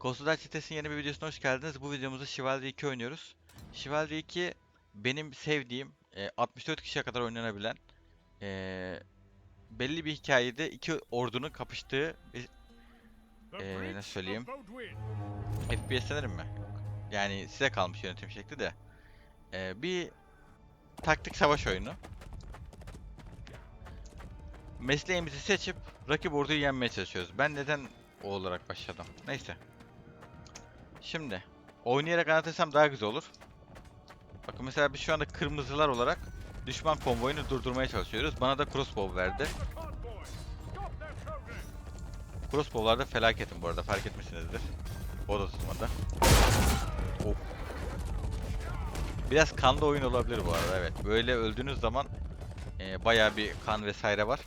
Ghostlight sitesinin yeni bir videosuna hoş geldiniz. Bu videomuzda Chivalry 2 oynuyoruz. Chivalry 2 benim sevdiğim, e, 64 kişiye kadar oynanabilen, e, belli bir hikayede iki ordunun kapıştığı bir nasıl söyleyeyim? FPS denir mi? Yani size kalmış yönetim şekli de. E, bir taktik savaş oyunu. Mesleğimizi seçip rakip orduyu yenmeye çalışıyoruz. Ben neden o olarak başladım? Neyse. Şimdi oynayarak anlatırsam daha güzel olur. Bakın mesela biz şu anda kırmızılar olarak düşman konvoyunu durdurmaya çalışıyoruz. Bana da crossbow verdi. Crossbow'larda felaketim bu arada fark etmişsinizdir. O da tutmadı. Of. Biraz kanlı oyun olabilir bu arada evet. Böyle öldüğünüz zaman e, bayağı bir kan vesaire var.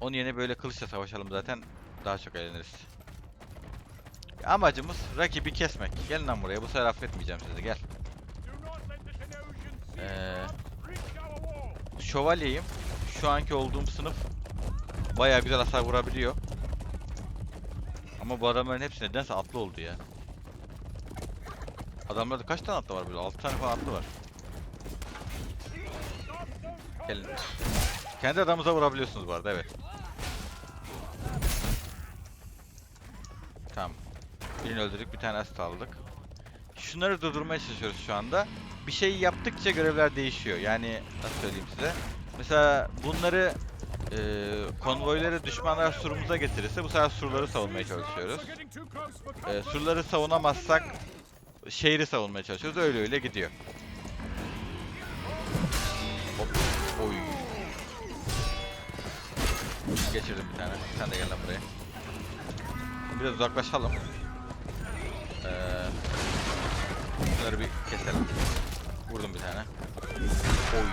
Onun yerine böyle kılıçla savaşalım zaten daha çok eğleniriz. Amacımız rakibi kesmek. Gelin lan buraya bu sefer affetmeyeceğim sizi gel. Ee, şövalyeyim. Şu anki olduğum sınıf bayağı güzel hasar vurabiliyor. Ama bu adamların hepsi nedense atlı oldu ya. Adamlarda kaç tane atlı var böyle? 6 tane falan atlı var. Gelin. Kendi adamınıza vurabiliyorsunuz bu arada evet. Tamam. Birini öldürdük, bir tane asist aldık. Şunları durdurmaya çalışıyoruz şu anda. Bir şey yaptıkça görevler değişiyor. Yani nasıl söyleyeyim size? Mesela bunları e, konvoyları düşmanlar surumuza getirirse bu sefer surları savunmaya çalışıyoruz. E, surları savunamazsak şehri savunmaya çalışıyoruz. Öyle öyle gidiyor. Hop. Oy. Geçirdim bir tane. Sen de gel lan buraya. Biraz uzaklaşalım. Ee, bunları bir keselim. Vurdum bir tane. Oy.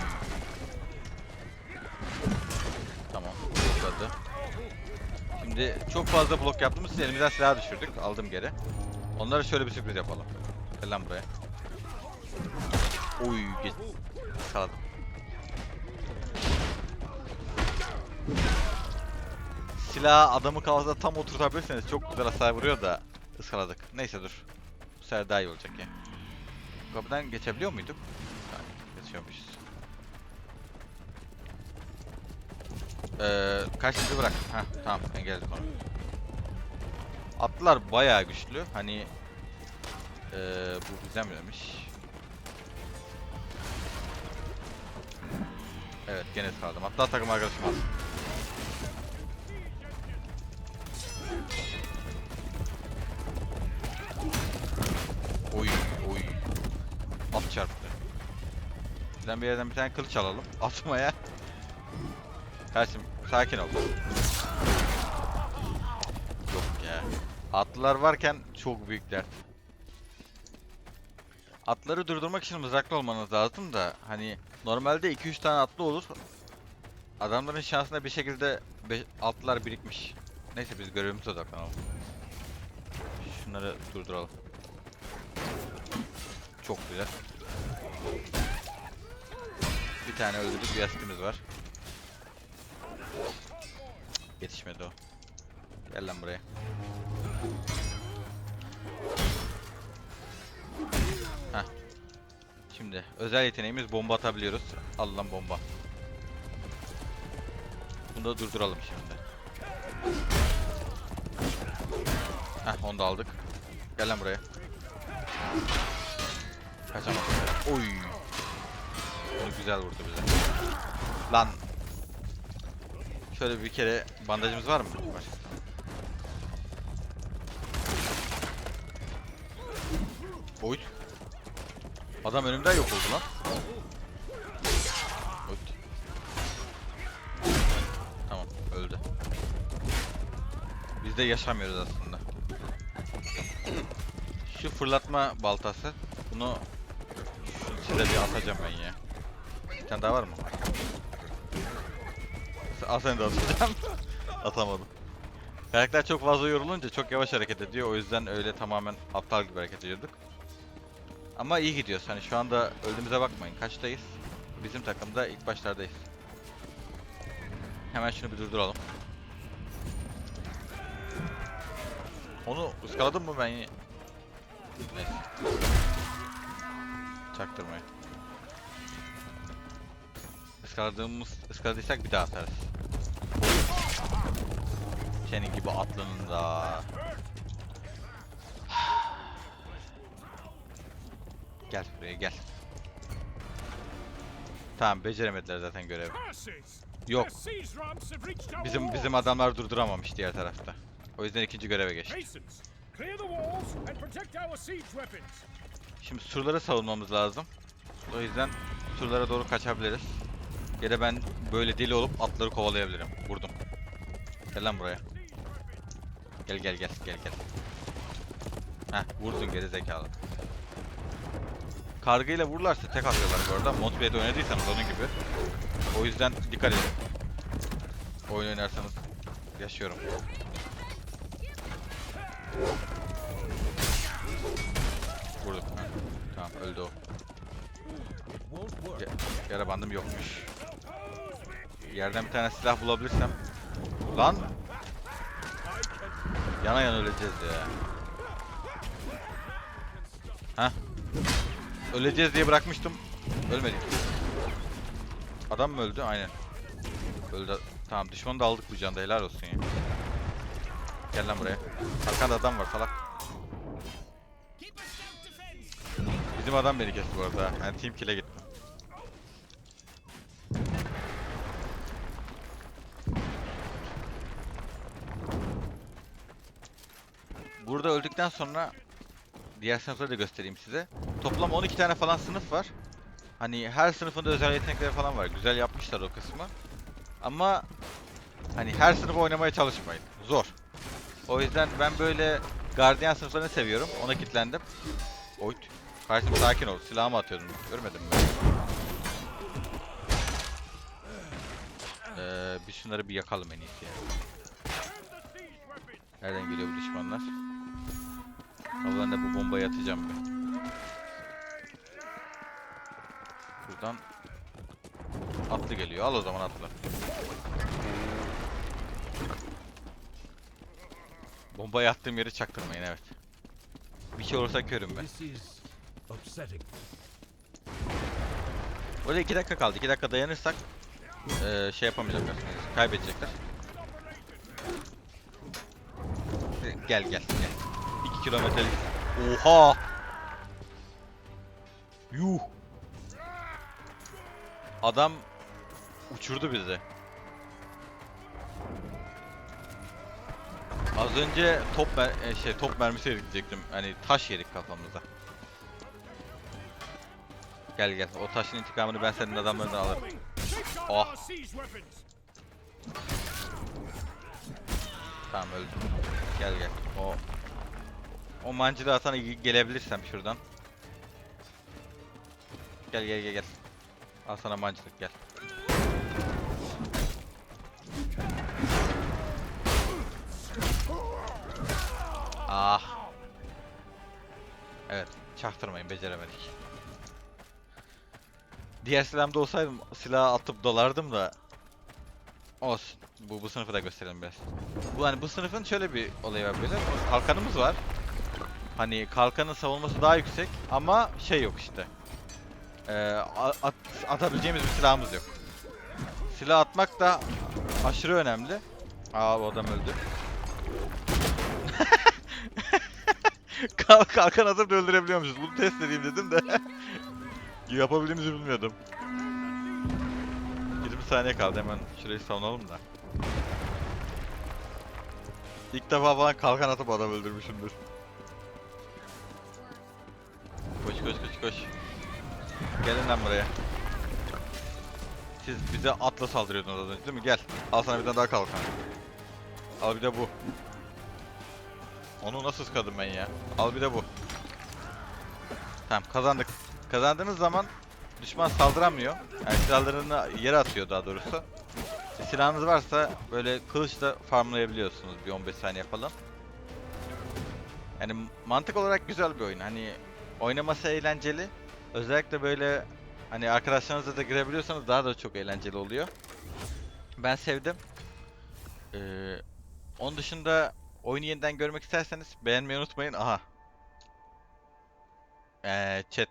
Tamam. Blokladı. Şimdi çok fazla blok yaptığımız için elimizden silah düşürdük. Aldım geri. Onlara şöyle bir sürpriz yapalım. Gel lan buraya. Oy. Geç. Kaladım. Silahı adamı kafasına tam oturtabilirseniz çok güzel hasar vuruyor da ıskaladık. Neyse dur. Bu sefer daha iyi olacak ya. Kapıdan geçebiliyor muyduk? Ha, geçiyormuşuz. Ee, kaçtı bırak. Ha tamam engelledik onu. Atlılar bayağı güçlü. Hani ee, bu bizden demiş. Evet gene kaldım. Hatta takım arkadaşım aldım. Bizden bir yerden bir tane kılıç alalım. Atmaya. Kardeşim sakin ol. Yok ya. Atlılar varken çok büyük dert. Atları durdurmak için mızraklı olmanız lazım da hani normalde 2-3 tane atlı olur. Adamların şansına bir şekilde be- atlılar birikmiş. Neyse biz görevimize odaklanalım. Şunları durduralım. Çok güzel. Bir tane öldürdük bir asistimiz var. Yetişmedi o. Gel lan buraya. Heh. Şimdi özel yeteneğimiz bomba atabiliyoruz. Al lan bomba. Bunu da durduralım şimdi. Heh onu da aldık. Gel lan buraya. Kaçamadım. Oy. Bunu güzel vurdu bize. Lan. Şöyle bir kere bandajımız var mı? Var. Oy. Adam önümden yok oldu lan. Oy. Tamam öldü. Biz de yaşamıyoruz aslında. Şu fırlatma baltası. Bunu şunu size bir atacağım ben ya. Bir tane daha var mı? Al seni de atacağım. Atamadım. Karakter çok fazla yorulunca çok yavaş hareket ediyor. O yüzden öyle tamamen aptal gibi hareket ediyorduk. Ama iyi gidiyoruz. Hani şu anda öldüğümüze bakmayın. Kaçtayız? Bizim takımda ilk başlardayız. Hemen şunu bir durduralım. Onu ıskaladım mı ben? Neyse. Çaktırmayın. Iskaladığımız, ıskaladıysak bir daha atarız. Senin gibi atlının da. Gel buraya gel. Tamam beceremediler zaten görevi. Yok. Bizim bizim adamlar durduramamış diğer tarafta. O yüzden ikinci göreve geçti. Şimdi surları savunmamız lazım. O yüzden surlara doğru kaçabiliriz. Ya da ben böyle deli olup atları kovalayabilirim. Vurdum. Gel lan buraya. Gel gel gel gel gel. Heh vurdun geri zekalı. Kargıyla vururlarsa tek atıyorlar bu arada. Motive'de oynadıysanız onun gibi. O yüzden dikkat edin. Oyun oynarsanız yaşıyorum. Vurdum. Tamam öldü o. Ya- yara bandım yokmuş. Yerden bir tane silah bulabilirsem. Lan! Yana yana öleceğiz ya. Heh. Öleceğiz diye bırakmıştım. Ölmedik. Adam mı öldü? Aynen. Öldü. Tamam düşmanı da aldık bu canda helal olsun ya. Gel lan buraya. Arkanda adam var salak. Bizim adam beni kesti bu arada. Yani team kill'e gittim. Burada öldükten sonra diğer sınıfları da göstereyim size. Toplam 12 tane falan sınıf var. Hani her sınıfında özel yetenekleri falan var. Güzel yapmışlar o kısmı. Ama hani her sınıfı oynamaya çalışmayın. Zor. O yüzden ben böyle gardiyan sınıflarını seviyorum. Ona kilitlendim. Oyt. Karşım sakin ol. Silahımı atıyordum. Görmedin mi? Ee, biz şunları bir yakalım en iyisi ya. Nereden geliyor bu düşmanlar? Havalarına bu bombayı atacağım ben. Buradan atlı geliyor. Al o zaman atlı. Bombayı attığım yeri çaktırmayın evet. Bir şey olursa körüm ben. Orada 2 dakika kaldı. 2 dakika dayanırsak eee, şey yapamayacaklar. Kaybedecekler. Gel gel gel. 2 kilometrelik. Oha! Yuh! Adam uçurdu bizi. Az önce top e, şey top mermisi yedik diyecektim. Hani taş yedik kafamıza. Gel gel. O taşın intikamını ben senin adamlarından alırım. Oh. Tamam öldüm. Gel gel. O o mancını atana ge- gelebilirsem şuradan. Gel gel gel gel. Al sana mancılık gel. Ah. Evet, çaktırmayın beceremedik. Diğer silahımda olsaydım silahı atıp dolardım da Olsun. Bu, bu sınıfı da gösterelim biraz. Bu hani bu sınıfın şöyle bir olayı var böyle. Kalkanımız var. Hani kalkanın savunması daha yüksek ama şey yok işte. Ee, at, atabileceğimiz bir silahımız yok. Silah atmak da aşırı önemli. Aa bu adam öldü. Kalk kalkan atıp öldürebiliyormuşuz. Bunu test edeyim dedim de. Yapabildiğimizi bilmiyordum. 20 saniye kaldı hemen şurayı savunalım da. İlk defa falan kalkan atıp adam öldürmüşümdür. Koş. Gelin lan buraya. Siz bize atla saldırıyordunuz az önce değil mi? Gel. Al sana bir tane daha kalkan. Al bir de bu. Onu nasıl sıkadım ben ya? Al bir de bu. Tamam kazandık. Kazandığınız zaman düşman saldıramıyor. Yani silahlarını yere atıyor daha doğrusu. E, silahınız varsa böyle kılıçla farmlayabiliyorsunuz bir 15 saniye falan. Yani mantık olarak güzel bir oyun. Hani oynaması eğlenceli. Özellikle böyle hani arkadaşlarınızla da girebiliyorsanız daha da çok eğlenceli oluyor. Ben sevdim. Ee, onun dışında oyunu yeniden görmek isterseniz beğenmeyi unutmayın. Aha. Ee, chat.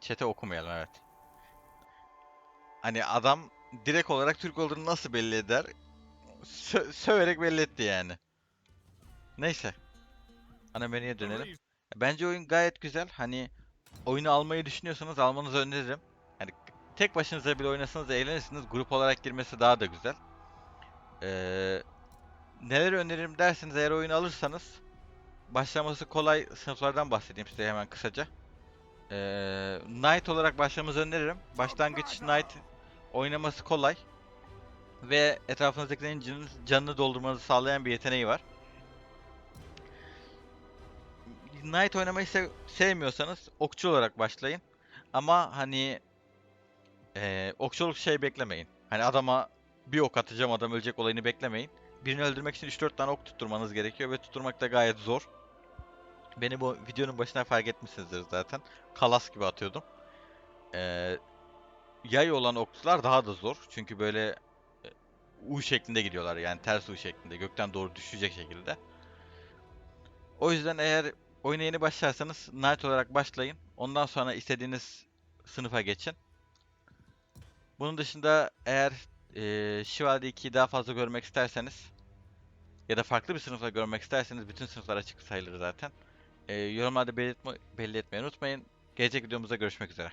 Chat'e okumayalım evet. Hani adam direkt olarak Türk olduğunu nasıl belli eder? Sö- söverek belli etti yani. Neyse. Ana menüye dönelim. Bence oyun gayet güzel. Hani oyunu almayı düşünüyorsanız almanızı öneririm. Hani tek başınıza bile oynasanız eğlenirsiniz. Grup olarak girmesi daha da güzel. Ee, neler öneririm derseniz eğer oyunu alırsanız başlaması kolay sınıflardan bahsedeyim size hemen kısaca. Ee, Knight olarak başlamanızı öneririm. Başlangıç Knight oynaması kolay ve etrafınızdakilerin canını, canını doldurmanızı sağlayan bir yeteneği var. Knight oynamayı sev- sevmiyorsanız okçu olarak başlayın. Ama hani eee okçuluk şey beklemeyin. Hani adama bir ok atacağım adam ölecek olayını beklemeyin. Birini öldürmek için 3-4 tane ok tutturmanız gerekiyor ve tutturmak da gayet zor. Beni bu videonun başına fark etmişsinizdir zaten. Kalas gibi atıyordum. Eee yay olan okçular daha da zor. Çünkü böyle U şeklinde gidiyorlar yani ters U şeklinde gökten doğru düşecek şekilde. O yüzden eğer oyuna yeni başlarsanız Knight olarak başlayın. Ondan sonra istediğiniz sınıfa geçin. Bunun dışında eğer eee Şivali 2'yi daha fazla görmek isterseniz ya da farklı bir sınıfta görmek isterseniz bütün sınıflar açık sayılır zaten. Eee yorumlarda belirtme, belli etmeyi unutmayın. Gelecek videomuzda görüşmek üzere.